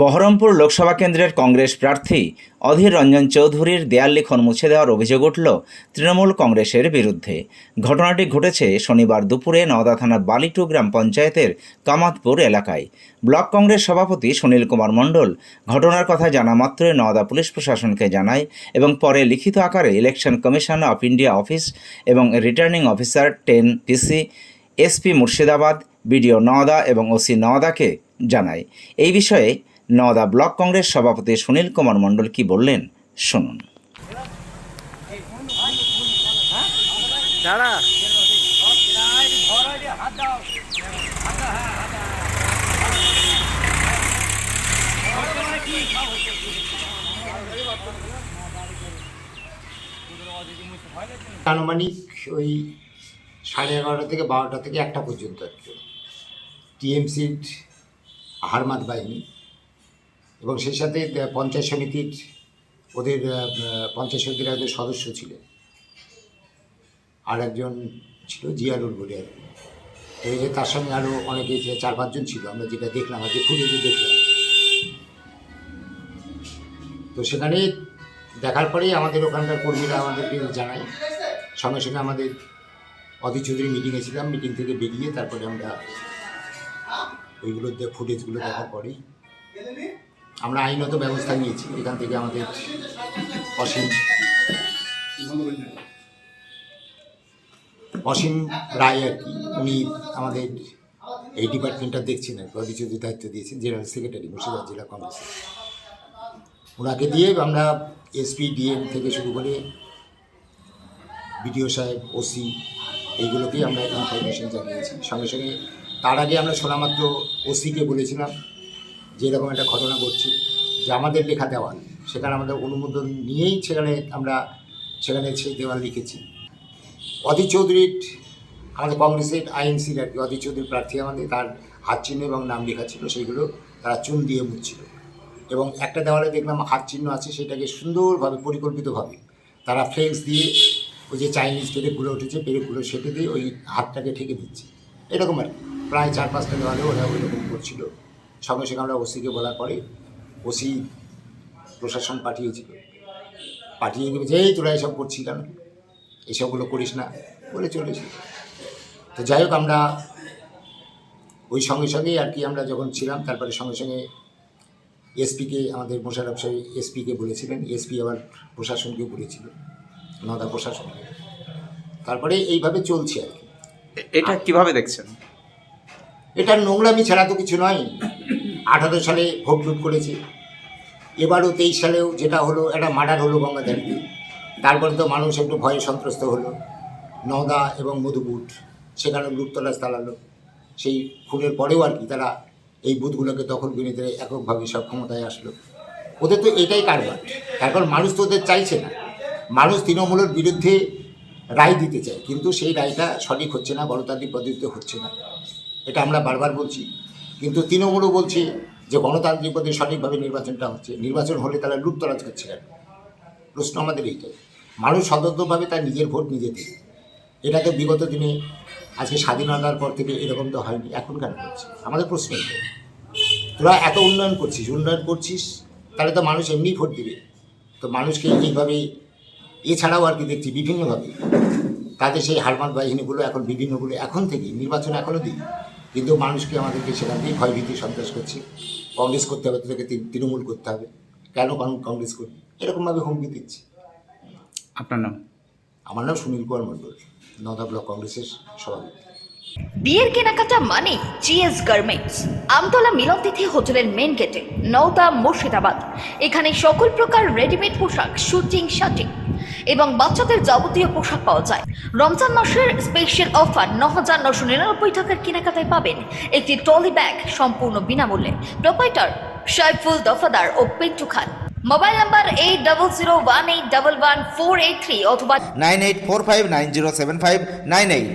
বহরমপুর লোকসভা কেন্দ্রের কংগ্রেস প্রার্থী অধীর রঞ্জন চৌধুরীর দেয়াল লিখন মুছে দেওয়ার অভিযোগ উঠল তৃণমূল কংগ্রেসের বিরুদ্ধে। ঘটনাটি ঘটেছে শনিবার দুপুরে নওদা থানার বালিটু গ্রাম পঞ্চায়েতের কামাতপুর এলাকায়। ব্লক কংগ্রেস সভাপতি সুনীল কুমার মণ্ডল ঘটনার কথা জানা মাত্রই নওদা পুলিশ প্রশাসনকে জানায় এবং পরে লিখিত আকারে election commission of India office এবং returning officer ten PC SP Murshidabad, BDO Nawda এবং ওসি নওদাকে জানায়। এই বিষয়ে নওদা ব্লক কংগ্রেস সভাপতি সুনীল কুমার মণ্ডল কি বললেন? শুনুন। দাঁড়া। আনুমানিক ওই সাড়ে এগারোটা থেকে বারোটা থেকে একটা পর্যন্ত আর কি। টিএমসির হারমাত বাহিনী। এবং সেই সাথে পঞ্চায়েত সমিতির, ওদের পঞ্চায়েত সমিতির একজন সদস্য ছিলেন। আর একজন ছিল জিয়ারুল বলে আর এই যে তার সঙ্গে আরও অনেকে চার পাঁচজন ছিল। আমরা যেটা দেখলাম আর যে ফুটেজে দেখলাম। তো সেখানে দেখার পরেই আমাদের ওখানকার কর্মীরা আমাদেরকে জানায়। সঙ্গে সঙ্গে আমাদের অধীর চৌধুরী মিটিংয়ে ছিলাম। মিটিং থেকে বেরিয়ে তারপরে আমরা ওইগুলো ফুটেজগুলো দেখার পরেই আমরা আইনত ব্যবস্থা নিয়েছি, এখান থেকে আমাদের অসীম অসীম রায় আর কি, উনি আমাদের এই ডিপার্টমেন্টটা দেখছেন আর কি দায়িত্ব দিয়েছেন, জেনারেল সেক্রেটারি, মুর্শিদাবাদ জেলা কংগ্রেসের। ওনাকে দিয়ে আমরা এসপি, ডিএম থেকে শুরু করে বিডিও সাহেব, ওসি, এইগুলোকেই আমরা ইনফরমেশন জানিয়েছি। সঙ্গে সঙ্গে তার আগে আমরা শোনামাত্র ওসিকে বলেছিলাম যে এরকম একটা ঘটনা ঘটছে, যে আমাদের লেখা দেওয়াল, সেখানে আমাদের অনুমোদন নিয়েই সেখানে আমরা, সেখানে সেই দেওয়াল লিখেছি। অধীর চৌধুরীর, আমাদের কংগ্রেসের আইএনসির আর কি, অধীর চৌধুরীর প্রার্থী আমাদের, তার হাত চিহ্ন এবং নাম লেখা ছিল, সেইগুলো তারা চুন দিয়ে মুছছিল। এবং একটা দেওয়ালে দেখলাম হাত চিহ্ন আছে, সেটাকে সুন্দরভাবে, পরিকল্পিতভাবে তারা ফ্লেক্স দিয়ে ওই যে চাইনিজ পেরেকগুলো উঠেছে পেরেকগুলো সেটে দিয়ে ওই হাতটাকে ঠেকে দিচ্ছে। এরকম আর কি। প্রায় চার পাঁচটা দেওয়ালে ওরা ওই রকম করছিল। সঙ্গে সঙ্গে আমরা ওসিকে বলার পরে ওসি প্রশাসন পাঠিয়েছিল। পাঠিয়ে গিয়ে যে এই তোরা এসব করছি কেন? এসবগুলো করিস না। বলে চলেছি তো যাই হোক আমরা ওই সঙ্গে সঙ্গেই আর কি আমরা যখন ছিলাম তারপরে সঙ্গে সঙ্গে এসপিকে আমাদের মোশারফ সাহেব এসপিকে বলেছিলেন। এসপি আবার প্রশাসনকে বলেছিলেন নদা প্রশাসনকে। তারপরে এইভাবে চলছে আর কি। এটা কীভাবে দেখছেন? এটা নোংরামি ছাড়া তো কিছু নয়। আঠারো সালে ভোট লুট করেছে। এবারও তেইশ সালেও যেটা হলো, একটা মার্ডার হলো গঙ্গাধারীতে তারপরে তো মানুষ একটু ভয়ে সন্ত্রস্ত হলো। নওদা এবং মধুপুর সেখানে লুটতলাশ তাড়ালো সেই খুনের পরেও আর কি তারা এই বুথগুলোকে দখল করে নিতে এককভাবে সব ক্ষমতায় আসলো। ওদের তো এটাই কারবার। তারপর মানুষ তো ওদের চাইছে না। মানুষ তৃণমূলের বিরুদ্ধে রায় দিতে চায়, কিন্তু সেই রায়টা সঠিক হচ্ছে না, গণতান্ত্রিক পদ্ধতিতে হচ্ছে না। এটা আমরা বারবার বলছি। কিন্তু তৃণমূলও বলছে যে গণতান্ত্রিক পদ্ধতি সঠিকভাবে নির্বাচনটা হচ্ছে। নির্বাচন হলে তারা লুপ্তরাজ করছে কেন প্রশ্ন আমাদের এইটাই। মানুষ স্বতন্ত্রভাবে তার নিজের ভোট নিজে দেয় এটা তো বিগত দিনে, আজকে স্বাধীনতার পর থেকে এরকম তো হয়নি। এখন কেন হচ্ছে আমাদের প্রশ্ন তোরা এত উন্নয়ন করছিস উন্নয়ন করছিস, তাহলে তো মানুষ এমনিই ভোট দিবে। তো মানুষকে এইভাবে, এছাড়াও আর কি দেখছি বিভিন্নভাবে। তাদের সেই হারমাত বাহিনীগুলো এখন, বিভিন্নগুলো এখন থেকেই, নির্বাচন এখনও দিই কিন্তু মানুষকে আমাদেরকে সেখান থেকে ভয়ভীতি সন্ত্রাস করছে। কংগ্রেস করতে হবে তাদেরকে তৃণমূল করতে হবে। কেন কংগ্রেস করবে? এরকমভাবে হুমকি দিচ্ছে। আপনার নাম? আমার নাম সুনীল কুমার মণ্ডল নদা ব্লক কংগ্রেসের সভাপতি। বিয়ের কেনাকাটা মানে জিএস গার্মেন্টস আমতলা মিলনতিথি হোটেলের মেন গেটে নওদা মুর্শিদাবাদ। এখানে সকল প্রকার রেডিমেড পোশাক শুটিং শার্টিং এবং বাচ্চাদের যাবতীয় পোশাক পাওয়া যায়। রমজান মাসের স্পেশাল অফার ন হাজার নশো নিরানব্বই টাকার কেনাকাটায় পাবেন একটি ট্রলি ব্যাগ সম্পূর্ণ বিনামূল্যে। প্রোপাইটার সাইফুল দফাদার ও Pintu Khan. Mobile number eight double zero one eight double one four eight three অথবা nine eight four five nine zero seven five nine eight